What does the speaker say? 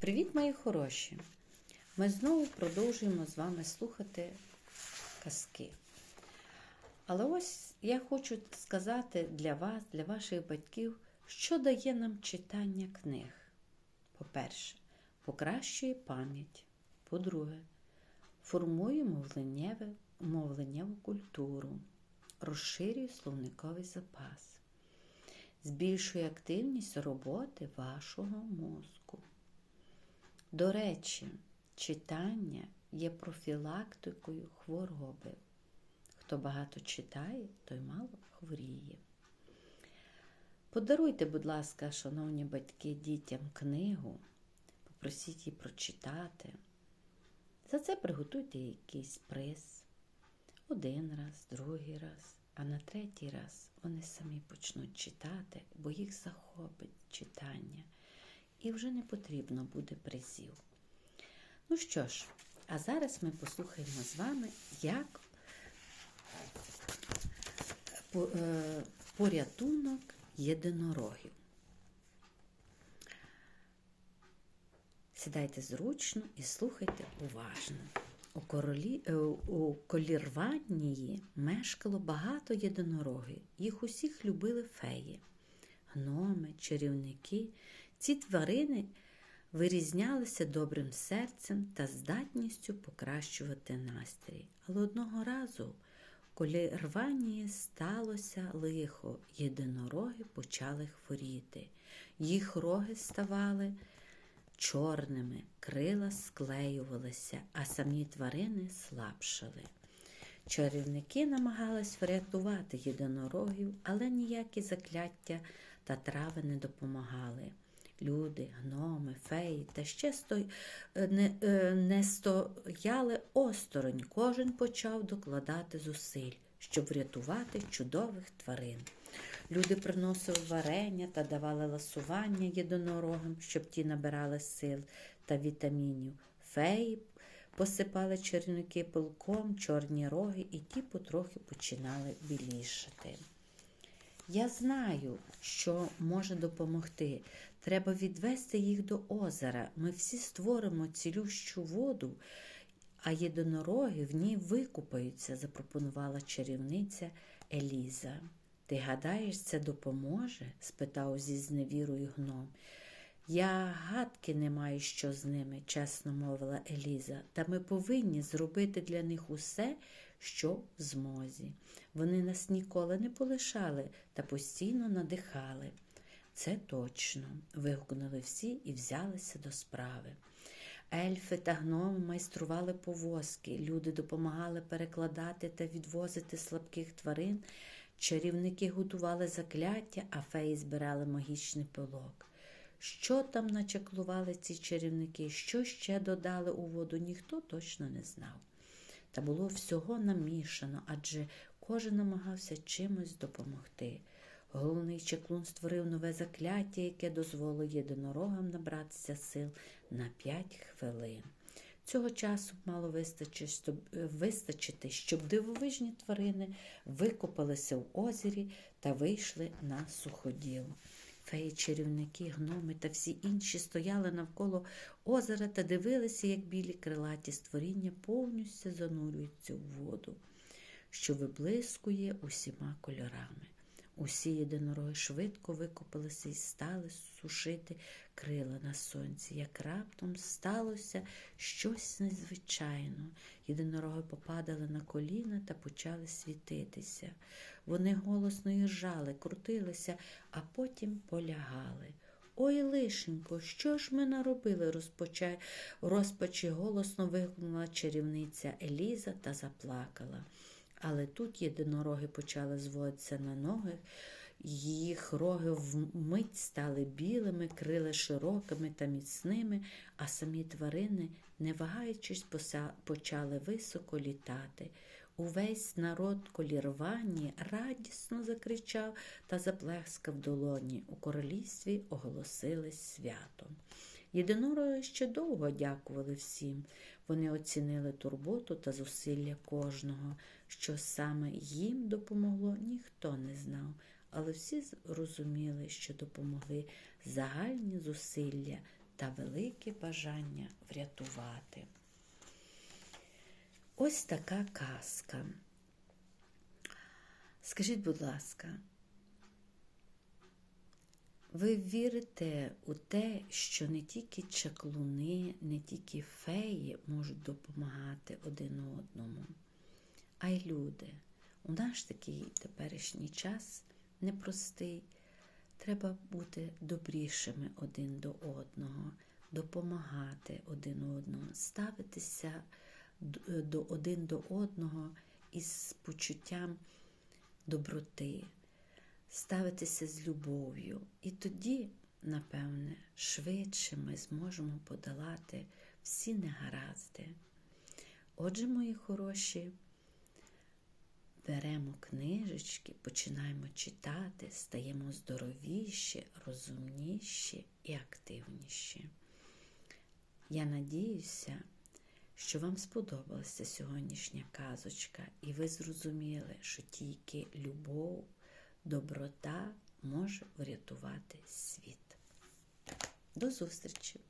Привіт, мої хороші! Ми знову продовжуємо з вами слухати казки. Але ось я хочу сказати для вас, для ваших батьків, що дає нам читання книг. По-перше, покращує пам'ять. По-друге, формує мовленнєву культуру, розширює словниковий запас, збільшує активність роботи вашого мозку. До речі, читання є профілактикою хвороби. Хто багато читає, той мало хворіє. Подаруйте, будь ласка, шановні батьки, дітям книгу, попросіть її прочитати. За це приготуйте якийсь приз. Один раз, другий раз, а на третій раз вони самі почнуть читати, бо їх захопить читання. І вже не потрібно буде призів. Ну що ж, а зараз ми послухаємо з вами, як е, порятунок єдинорогів. Сідайте зручно і слухайте уважно. У, королі, е, у колірванії мешкало багато єдинорогів. Їх усіх любили феї, гноми, чарівники. Ці тварини вирізнялися добрим серцем та здатністю покращувати настрій. Але одного разу в колірванії сталося лихо. Єдинороги почали хворіти. Їх роги ставали чорними, крила склеювалися, а самі тварини слабшали. Чарівники намагались врятувати єдинорогів, але ніякі закляття та трави не допомагали. Люди, гноми, феї та ще сто... не, е, не стояли осторонь. Кожен почав докладати зусиль, щоб врятувати чудових тварин. Люди приносили варення та давали ласування єдинорогам, щоб ті набирали сил та вітамінів. Феї посипали черники пилком, чорні роги, і ті потрохи починали білішати. Я знаю, що може допомогти. Треба відвести їх до озера. Ми всі створимо цілющу воду, а єдинороги в ній викупаються, запропонувала чарівниця Еліза. Ти гадаєш, це допоможе? спитав зі зневірою гном. Я гадки не маю, що з ними, чесно мовила Еліза, та ми повинні зробити для них усе, що в змозі. Вони нас ніколи не полишали та постійно надихали. Це точно. вигукнули всі і взялися до справи. Ельфи та гноми майстрували повозки, люди допомагали перекладати та відвозити слабких тварин, чарівники готували закляття, а феї збирали магічний пилок. Що там начаклували ці чарівники, що ще додали у воду, ніхто точно не знав. Та було всього намішано, адже кожен намагався чимось допомогти. Головний чеклун створив нове закляття, яке дозволило єдинорогам набратися сил на п'ять хвилин. Цього часу мало вистачити, щоб дивовижні тварини викопалися в озері та вийшли на суходіл. Феї, чарівники, гноми та всі інші стояли навколо озера та дивилися, як білі крилаті створіння повністю занурюються в воду, що виблискує усіма кольорами. Усі єдинороги швидко викопалися і стали сушити крила на сонці. Як раптом сталося щось незвичайне. Єдинороги попадали на коліна та почали світитися. Вони голосно їжджали, крутилися, а потім полягали. Ой, лишенько, що ж ми наробили? розпоча... розпачі голосно вигукнула чарівниця Еліза та заплакала. Але тут єдинороги почали зводитися на ноги, їх роги вмить стали білими, крила широкими та міцними, а самі тварини, не вагаючись, почали високо літати. Увесь народ колірвані радісно закричав та заплескав долоні. У королівстві оголосили свято. Єдинороги ще довго дякували всім. Вони оцінили турботу та зусилля кожного. Що саме їм допомогло, ніхто не знав, але всі розуміли, що допомогли загальні зусилля та велике бажання врятувати. Ось така казка. Скажіть, будь ласка, ви вірите у те, що не тільки чаклуни, не тільки феї можуть допомагати один одному, а й люди. У наш такий теперішній час непростий. Треба бути добрішими один до одного, допомагати один одному, ставитися до один до одного із почуттям доброти, ставитися з любов'ю. І тоді, напевне, швидше ми зможемо подолати всі негаразди. Отже, мої хороші, беремо книжечки, починаємо читати, стаємо здоровіші, розумніші і активніші. Я надіюся, що вам сподобалася сьогоднішня казочка, і ви зрозуміли, що тільки любов, доброта може врятувати світ. До зустрічі!